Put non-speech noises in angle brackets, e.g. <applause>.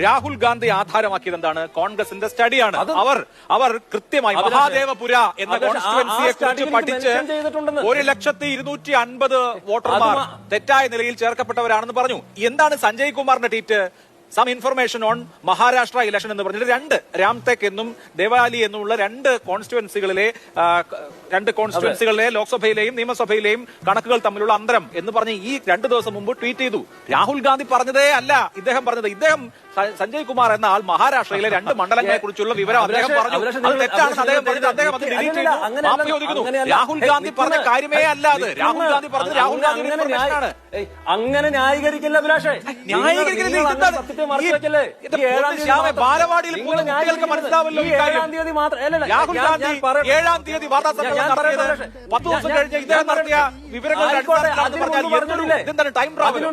രാഹുൽ ഗാന്ധി ആധാരമാക്കിയത് എന്താണ് കോൺഗ്രസിന്റെ സ്റ്റഡിയാണ്. അവർ അവർ കൃത്യമായി മഹാദേവപുര എന്ന കോൺസ്റ്റിറ്റുവൻസിയെ കുറിച്ച് പഠിച്ച്. ഒരു ലക്ഷത്തി ഇരുന്നൂറ്റി അൻപത് വോട്ടർമാർ തെറ്റായ നിലയിൽ ചേർക്കപ്പെട്ടവരാണെന്ന് പറഞ്ഞു. എന്താണ് സഞ്ജയ് കുമാറിന്റെ tweet? Some information on Maharashtra election എന്ന് പറഞ്ഞിട്ട് രണ്ട് രാംതെക് എന്നും ദേവാലി എന്നുമുള്ള രണ്ട് കോൺസ്റ്റിറ്റുവൻസികളിലെ രണ്ട് കോൺസ്റ്റിറ്റുവൻസികളിലെ ലോക്സഭയിലെയും നിയമസഭയിലെയും കണക്കുകൾ തമ്മിലുള്ള അന്തരം എന്ന് പറഞ്ഞ് ഈ രണ്ടു ദിവസം മുമ്പ് ട്വീറ്റ് ചെയ്തു. രാഹുൽ ഗാന്ധി പറഞ്ഞതേ അല്ല. ഇദ്ദേഹം പറഞ്ഞത് ഇദ്ദേഹം സഞ്ജയ് കുമാർ എന്ന ആൾ മഹാരാഷ്ട്രയിലെ <laughs> രണ്ട് മണ്ഡലങ്ങളെ കുറിച്ചുള്ള വിവരം അദ്ദേഹം പറഞ്ഞു. അത് തെറ്റാണ്. തെറ്റാണെന്ന് അദ്ദേഹം പറഞ്ഞത് അദ്ദേഹം അത് ഡിലീറ്റ് ചെയ്തു. മാപ്പ് ചോദിക്കുന്നു. രാഹുൽ ഗാന്ധി പറഞ്ഞ കാര്യമേ അല്ല അത്. രാഹുൽ ഗാന്ധി പറഞ്ഞത് രാഹുൽ ഗാന്ധി അങ്ങനെ ന്യായീകരിക്കില്ല അഭിലാഷേ. ബാലവാടിയിൽ കുട്ടികൾക്ക്. മനസ്സിലാവല്ലോ രാഹുൽ ഗാന്ധി ഏഴാം തീയതി വാർത്താ സമ്മേളനം നടത്തിയത്. പത്ത് ദിവസം കഴിഞ്ഞ് ഇദ്ദേഹം നടത്തിയ. വിവരങ്ങളുടെ മുമ്പ് പറഞ്ഞാൽ ടൈം ട്രാവൽ.